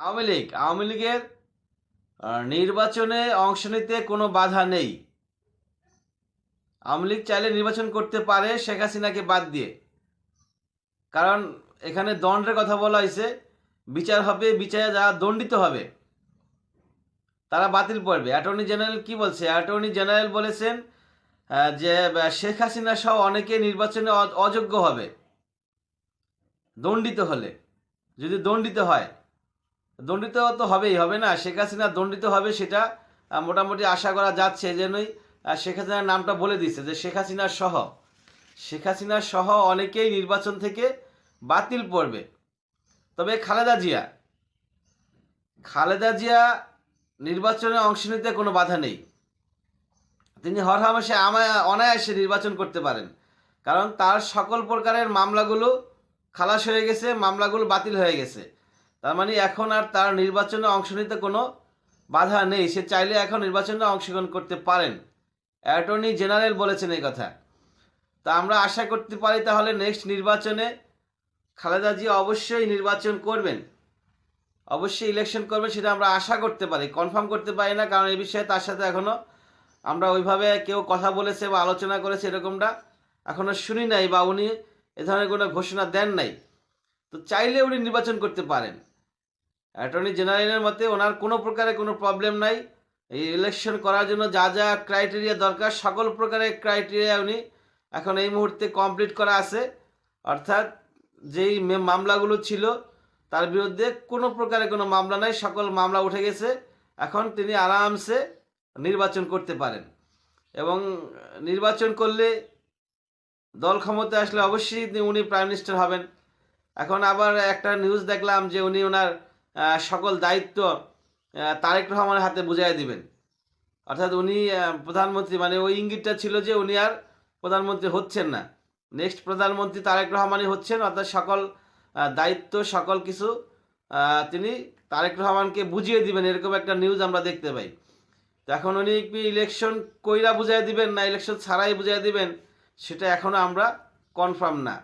আওয়ামী লীগ, আওয়ামী লীগের নির্বাচনে অংশ নিতে কোনো বাধা নেই। আওয়ামী লীগ চাইলে নির্বাচন করতে পারে শেখ হাসিনাকে বাদ দিয়ে। কারণ এখানে দণ্ডের কথা বলা হয়েছে, বিচার হবে, বিচারে যারা দণ্ডিত হবে, তারা বাতিল পড়বে অ্যাটর্নি জেনারেল কি বলছে? অ্যাটর্নি জেনারেল বলেছেন যে শেখ হাসিনা সহ অনেকে নির্বাচনে অযোগ্য হবে, দণ্ডিত হলে। যদি দণ্ডিত হয় দণ্ডিত তো হবেই হবে না? শেখ হাসিনা দণ্ডিত হবে সেটা মোটামুটি আশা করা যাচ্ছে আহ, শেখ হাসিনার নামটা বলে দিচ্ছে যে শেখ হাসিনা সহ। শেখ হাসিনা সহ অনেকেই নির্বাচন থেকে বাতিল পড়বে। তবে খালেদা জিয়া খালেদা জিয়া নির্বাচনে অংশ নিতে কোনো বাধা নেই। তিনি হরহামেশে আমায় অনায়াসে নির্বাচন করতে পারেন। কারণ তার সকল প্রকারের মামলাগুলো খালাস হয়ে গেছে মামলাগুলো বাতিল হয়ে গেছে। তার মানে এখন আর তার নির্বাচনে অংশ নিতে কোনো বাধা নেই। সে চাইলে এখন নির্বাচনে অংশগ্রহণ করতে পারেন। অ্যাটর্নি জেনারেল বলেছেন এই কথা। তা আমরা আশা করতে পারি তাহলে নেক্সট নির্বাচনে খালেদা জিয়া অবশ্যই নির্বাচন করবেন। অবশ্যই ইলেকশন করবেন সেটা আমরা আশা করতে পারি। কনফার্ম করতে পারি না, কারণ এই বিষয়ে তার সাথে এখনও আমরা ওইভাবে কেউ কথা বলেছে বা আলোচনা করেছে এরকমটা এখনও শুনি নাই বা উনি এ ধরনের কোনো ঘোষণা দেন নাই। তো চাইলে উনি নির্বাচন করতে পারেন। অ্যাটর্নি জেনারেলের মতে ওনার কোনো প্রকারে কোনো প্রবলেম নাই। এই ইলেকশন করার জন্য যা যা ক্রাইটেরিয়া দরকার, সকল প্রকারের ক্রাইটেরিয়া উনি এখন এই মুহূর্তে কমপ্লিট করা আছে। অর্থাৎ যেই মামলাগুলো ছিল, তার বিরুদ্ধে কোনো প্রকারে কোনো মামলা নাই, সকল মামলা উঠে গেছে। এখন তিনি আরামসে নির্বাচন করতে পারেন। এবং নির্বাচন করলে দল ক্ষমতায় আসলে অবশ্যই উনি প্রাইম মিনিস্টার হবেন। এখন আবার একটা নিউজ দেখলাম যে উনি ওনার সকল দায়িত্ব তারেক রহমানের হাতে বুঝাই দিবেন। অর্থাৎ উনি প্রধানমন্ত্রী মানে ওই ইঙ্গিতটা ছিল যে উনি আর প্রধানমন্ত্রী হচ্ছেন না। নেক্সট প্রধানমন্ত্রী তারেক রহমানই হচ্ছেন, অর্থাৎ সকল দায়িত্ব, সকল কিছু তিনি তারেক রহমানকে বুঝিয়ে দিবেন। এরকম একটা নিউজ আমরা দেখতে পাই। এখন উনি কি ইলেকশন কইরা বুঝাই দিবেন না ইলেকশন ছাড়াই বুঝাই দিবেন, সেটা এখনও আমরা কনফার্ম না।